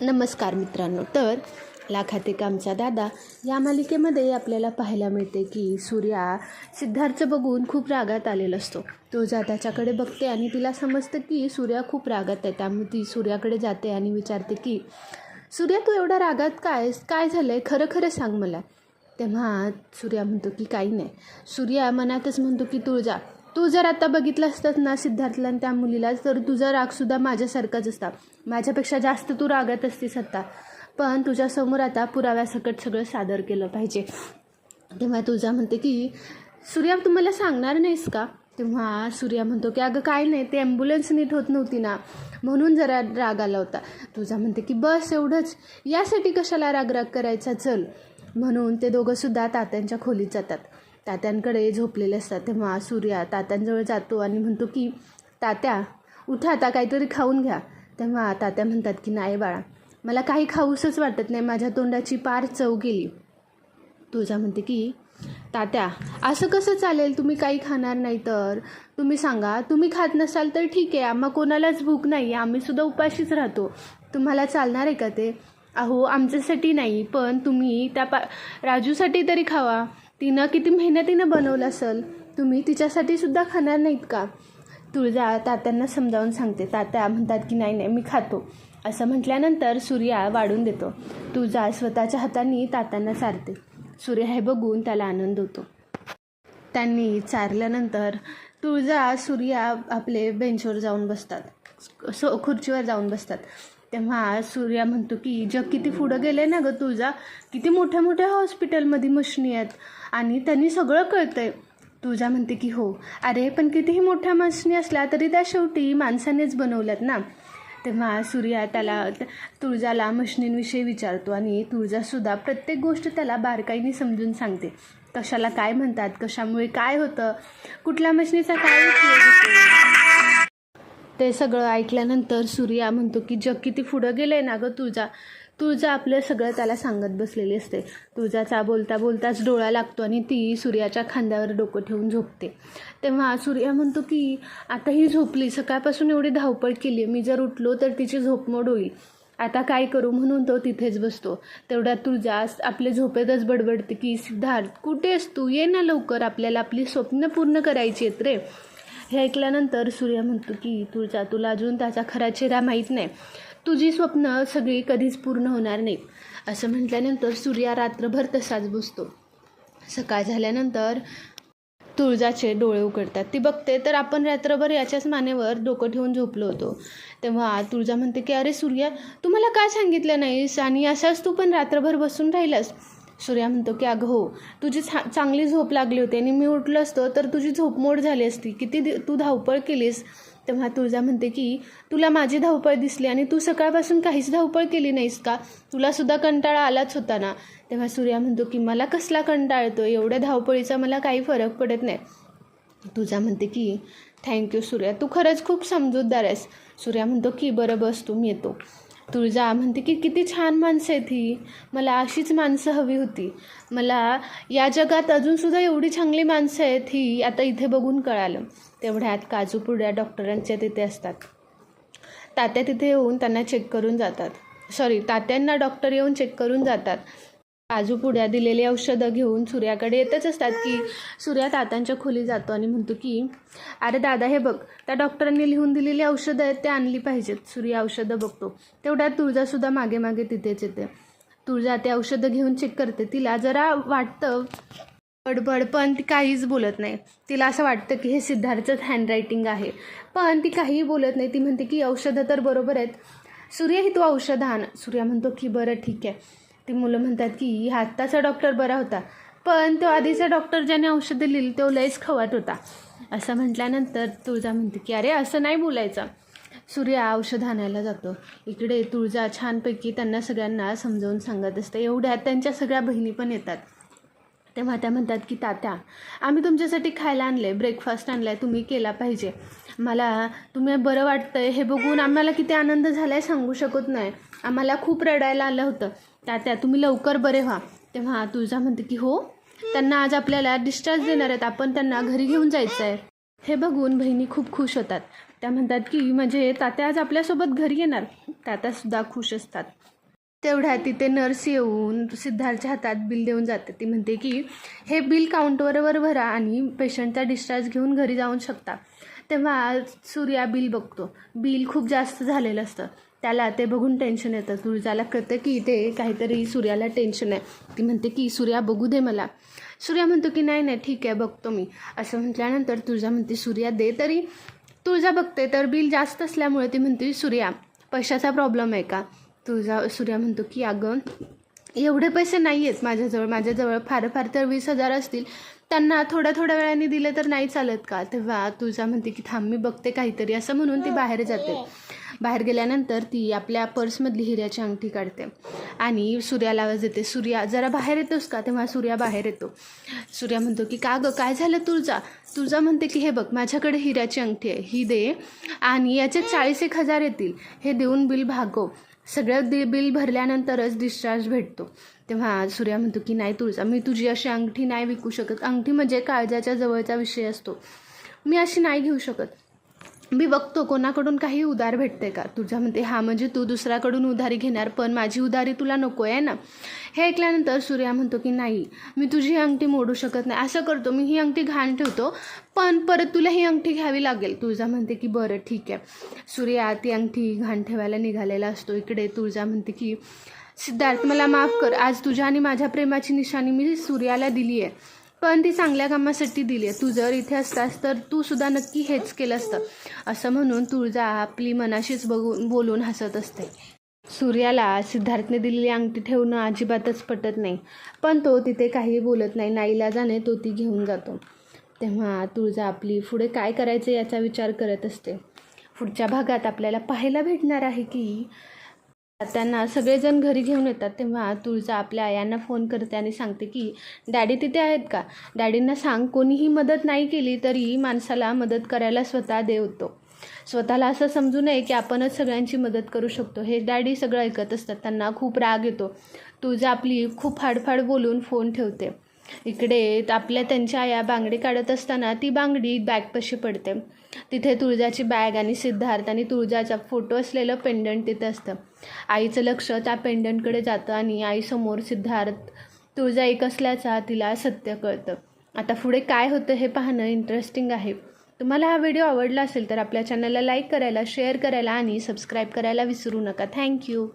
नमस्कार मित्रांनो. तर लाखाते कामचा दादा या मालिकेमध्ये आपल्याला पाहायला मिळते की सूर्या सिद्धार्थचं बघून खूप रागात आलेला असतो. तो त्याच्याकडे बघते आणि तिला समजतं की सूर्या खूप रागात आहे. त्यामुळे ती सूर्याकडे जाते आणि विचारते की सूर्या तू एवढा रागात काय काय झालं आहे खरं खरं सांग मला. तेव्हा सूर्या म्हणतो की काही नाही. सूर्या मनातच म्हणतो की तुळजा तू जर आता बघितलं असतं ना सिद्धार्थला आणि त्या मुलीला तर तुझा रागसुद्धा माझ्यासारखाच असता. माझ्यापेक्षा जास्त तू रागात असतीस आता. पण तुझ्यासमोर आता पुराव्यासकट सगळं सादर केलं पाहिजे. तेव्हा तुझा म्हणते की सूर्या तुम्हाला सांगणार नाहीस का? तेव्हा सूर्या म्हणतो की अगं काय नाही ते ॲम्ब्युलन्स नीट होत नव्हती ना. म्हणून जरा राग आला होता. तुझा म्हणते की बस एवढंच. यासाठी कशाला राग राग करायचा? चल. म्हणून ते दोघंसुद्धा तात्यांच्या खोलीत जातात. तात्यांकडे झोपलेले असतात तेव्हा सूर्या तात्यांजवळ जातो आणि म्हणतो की तात्या उठा आता काहीतरी खाऊन घ्या. तेव्हा तात्या म्हणतात की नाही बाळा मला काही खाऊसच वाटत नाही माझ्या तोंडाची पार चव गेली. तुझा म्हणते की तात्या असं कसं चालेल? तुम्ही काही खाणार नाही तर? तुम्ही सांगा तुम्ही खात नसाल तर ठीक आहे आम्हा कोणालाच भूक नाही आहे आम्हीसुद्धा उपाशीच राहतो. तुम्हाला चालणार आहे का ते? अहो आमच्यासाठी नाही पण तुम्ही त्या पा राजूसाठी तरी खावा. तिनं किती मेहनतीनं बनवलं असेल? तुम्ही तिच्यासाठी सुद्धा खाणार नाहीत का? तुळजा तात्यांना समजावून सांगते. तात्या म्हणतात की नाही नाही मी खातो. असं म्हटल्यानंतर सूर्या वाढून देतो. तुळजा स्वतःच्या हातांनी तात्यांना चारते सूर्य हे बघून त्याला आनंद होतो. त्यांनी चारल्यानंतर तुळजा सूर्या आपले बेंचवर जाऊन बसतात. सो खुर्चीवर जाऊन बसतात. तेव्हा सूर्या म्हणतो की जग किती पुढं गेलं आहे ना गं तुळजा किती मोठ्या मोठ्या हॉस्पिटलमध्ये मशनी आहेत. आणि त्यांनी सगळं कळतं आहे तुळजा म्हणते की हो. अरे पण कितीही मोठ्या मशनी असल्या तरी त्या शेवटी माणसानेच बनवल्यात ना. तेव्हा सूर्या त्याला तुळजाला मशनींविषयी विचारतो आणि तुळजासुद्धा प्रत्येक गोष्ट त्याला बारकाईने समजून सांगते. कशाला काय म्हणतात? कशामुळे काय होतं? कुठल्या मशनीचा काय उपयोग होतो? ते सगळं ऐकल्यानंतर सूर्या म्हणतो की जग किती पुढं गेलं आहे ना गं तुळजा तुळजा आपलं सगळं त्याला सांगत बसलेली असते. तुळजाचा बोलता बोलताच डोळा लागतो आणि ती सूर्याच्या खांद्यावर डोकं ठेवून झोपते. तेव्हा सूर्या म्हणतो की आता ही झोपली. सकाळपासून एवढी धावपळ केली. आहे मी जर उठलो तर तिची झोपमोड होईल. आता काय करू म्हणून तो तिथेच बसतो. तेवढ्यात तुळजा आपले झोपेतच बडबडते की सिद्धार्थ कुठेस तू? ये ना लवकर. आपल्याला आपली स्वप्न पूर्ण करायची आहेत रे. हे ऐकल्यानंतर सूर्य म्हणतो की तुळजा तुला अजून त्याचा खरा चेहरा माहीत नाही. तुझी स्वप्न सगळी कधीच पूर्ण होणार नाही. असं म्हटल्यानंतर सूर्या रात्रभर तसाच बसतो. सकाळ झाल्यानंतर तुळजाचे डोळे उघडतात. ती बघते तर आपण रात्रभर याच्याच मानेवर डोकं ठेवून झोपलो होतो. तेव्हा तुळजा म्हणते की अरे सूर्या तू मला का सांगितलं नाहीस? आणि असाच तू पण रात्रभर बसून राहिलास. सूर्या म्हणतो की अगं हो तुझी छा चांगली झोप लागली होती आणि मी उठलो असतो तर तुझी झोप मोड झाली असती. किती दि तू धावपळ केलीस? तेव्हा तुळजा म्हणते की तुला माझी धावपळ दिसली आणि तू सकाळपासून काहीच धावपळ केली नाहीस का? तुलासुद्धा कंटाळा आलाच होता ना? तेव्हा सूर्या म्हणतो की मला कसला कंटाळतो येतो? एवढ्या धावपळीचा मला काही फरक पडत नाही. तुझा म्हणते की थँक्यू सूर्या तू खरंच खूप समजूतदार आहेस. सूर्या म्हणतो की बरं बस तू मी येतो. तुळजा म्हणते की किती छान माणसं आहेत ही. मला अशीच माणसं हवी होती. मला या जगात अजूनसुद्धा एवढी चांगली माणसं आहेत ही आता इथे बघून कळालं. तेवढ्यात काजूपुड्या डॉक्टरांच्या तिथे असतात. तात्या तिथे येऊन त्यांना चेक करून जातात. सॉरी तात्यांना डॉक्टर येऊन चेक करून जातात. काजू पुड्या दिलेली औषधं घेऊन सूर्याकडे येतच असतात की सूर्या तात्यांच्या खोली जातो आणि म्हणतो की अरे दादा हे बघ त्या डॉक्टरांनी लिहून दिलेली औषधं आहेत ते आणली पाहिजेत. सूर्या औषधं बघतो. तेवढ्यात तुळजासुद्धा मागे मागे तिथेच येते. तुळजा ते औषधं घेऊन चेक करते. तिला जरा वाटतं बडबड पण ती काहीच बोलत नाही. तिला असं वाटतं की हे सिद्धार्थच हँडरायटिंग आहे. पण ती काहीही बोलत नाही. ती म्हणते की औषधं तर बरोबर आहेत. सूर्य ही तू औषधं आण. सूर्या म्हणतो की बरं ठीक आहे. ती मुलं म्हणतात की आत्ताचा डॉक्टर बरा होता पण तो आधीचा डॉक्टर ज्याने औषधं लिहिली तो लयच खवत होता. असं म्हटल्यानंतर तुळजा म्हणते की अरे असं नाही बोलायचं. सूर्य औषध आणायला जातो. इकडे तुळजा छानपैकी त्यांना सगळ्यांना समजावून सांगत असते. एवढ्यात त्यांच्या सगळ्या बहिणी पण येतात. तेव्हा त्या म्हणतात की तात्या आम्ही तुमच्यासाठी खायला आणले ब्रेकफास्ट आणला आहे तुम्ही केला पाहिजे. मला तुम्ही बरं वाटतं आहे हे बघून आम्हाला किती आनंद झाला आहे सांगू शकत नाही. आम्हाला खूप रडायला आलं होतं. तात्या तुम्ही लवकर बरे व्हा. तेव्हा तुळजा म्हणते की हो त्यांना आज आपल्याला डिस्चार्ज देणार आहेत. आपण त्यांना घरी घेऊन जायचं आहे हे बघून बहिणी खूप खुश होतात. त्या म्हणतात की म्हणजे तात्या आज आपल्यासोबत घरी येणार. तात्यासुद्धा खुश असतात. तेवढ्या तिथे नर्स येऊन सिद्धार्थच्या हातात बिल देऊन जाते. ती म्हणते की हे बिल काउंटरवर भरा आणि पेशंटचा डिस्चार्ज घेऊन घरी जाऊन शकता. तेव्हा सूर्या बिल बघतो. बिल खूप जास्त झालेलं असतं. त्याला ते बघून टेन्शन येतं. तुळजाला कळतं की ते काहीतरी सूर्याला टेन्शन आहे. ती म्हणते की सूर्या बघू दे मला. सूर्या म्हणतो की नाही नाही ठीक आहे बघतो मी. असं म्हटल्यानंतर तुळजा म्हणते सूर्या दे तरी. तुळजा बघते तर बिल जास्त असल्यामुळे ती म्हणते सूर्या पैशाचा प्रॉब्लेम आहे का? तुझा सूर्या म्हणतो की अगं एवढे पैसे नाही आहेत माझ्याजवळ. माझ्याजवळ फार फार तर वीस हजार असतील. त्यांना थोड्या थोड्या वेळाने दिले तर नाही चालत का? तेव्हा तुझा म्हणते की थांब मी बघते काहीतरी. असं म्हणून ती बाहेर जाते. बाहेर गेल्यानंतर ती आपल्या पर्समधली हिऱ्याची अंगठी काढते आणि सूर्याला आवाज देते सूर्या जरा बाहेर येतोस का? तेव्हा सूर्या बाहेर येतो. सूर्या म्हणतो की का गं काय झालं तुळजा तुळजा म्हणते की हे बघ माझ्याकडे हिऱ्याची अंगठी आहे. ही दे आणि याचे चाळीस एक हजार येतील. हे देऊन बिल भागव. सगळं दि बिल भरल्यानंतरच डिस्चार्ज भेटतो. तेव्हा सूर्या म्हणतो की नाही तुळजा मी तुझी अशी अंगठी नाही विकू शकत. अंगठी म्हणजे काळजाच्या जवळचा विषय असतो. मी अशी नाही घेऊ शकत. मी बघतो कोणाकडून काही उधार भेटते का? तुझ्या म्हणते हा म्हणजे तू दुसऱ्याकडून उधारी घेणार पण माझी उधारी तुला नको आहे ना? हे ऐकल्यानंतर सूर्या म्हणतो की नाही मी तुझी ही अंगठी मोडू शकत नाही. असं करतो मी ही अंगठी घाण ठेवतो पण परत तुला ही अंगठी घ्यावी लागेल. तुळजा म्हणते की बरं ठीक आहे. सूर्या ती अंगठी घाण ठेवायला निघालेला असतो. इकडे तुळजा म्हणते की सिद्धार्थ मला माफ कर. आज तुझ्या आणि माझ्या प्रेमाची निशाणी मी सूर्याला दिली आहे पण ती चांगल्या कामासाठी दिली आहे. तू जर इथे असतास तर तू सुद्धा नक्की हेच केलं असतं. असं म्हणून तुळजा आपली मनाशीच बघून बोलून हसत असते. सूर्याला सिद्धार्थने दिलेली अंगठी ठेवणं अजिबातच पटत नाही. पण तो तिथे काही बोलत नाही. नाईलाजाने तो ती घेऊन जातो. तेव्हा तुळजा आपली पुढे काय करायचं याचा विचार करत असते. पुढच्या भागात आपल्याला पाहायला भेटणार आहे की त्यांना सगळेजण घरी घेऊन येतात तेव्हा तुळजा आपल्या आयांना फोन करते आणि सांगते की डॅडी तिथे आहेत का? डॅडींना सांग कोणीही मदत नाही केली तरी माणसाला मदत करायला स्वतः देवतो स्वतःला असं समजू नये की आपणच सगळ्यांची मदत करू शकतो. हे डॅडी सगळं ऐकत असतात. त्यांना खूप राग येतो. तुळजा आपली खूप फाडफाड बोलून फोन ठेवते. इकडे आपल्या त्यांच्या आया बांगडी काढत असताना ती बांगडी बॅगपाशी पडते. तिथे तुळजाची बॅग आणि सिद्धार्थ आणि तुळजाचा फोटो असलेलं पेंडंट तिथं असतं. आईचं लक्ष त्या पेंडंटकडे जातं आणि आईसमोर सिद्धार्थ तुळजा एक असल्याचा तिला सत्य कळतं. आता पुढे काय होतं हे पाहणं इंटरेस्टिंग आहे. तुम्हाला हा व्हिडिओ आवडला असेल तर आपल्या चॅनलला लाईक करायला शेअर करायला आणि सबस्क्राईब करायला विसरू नका. थँक्यू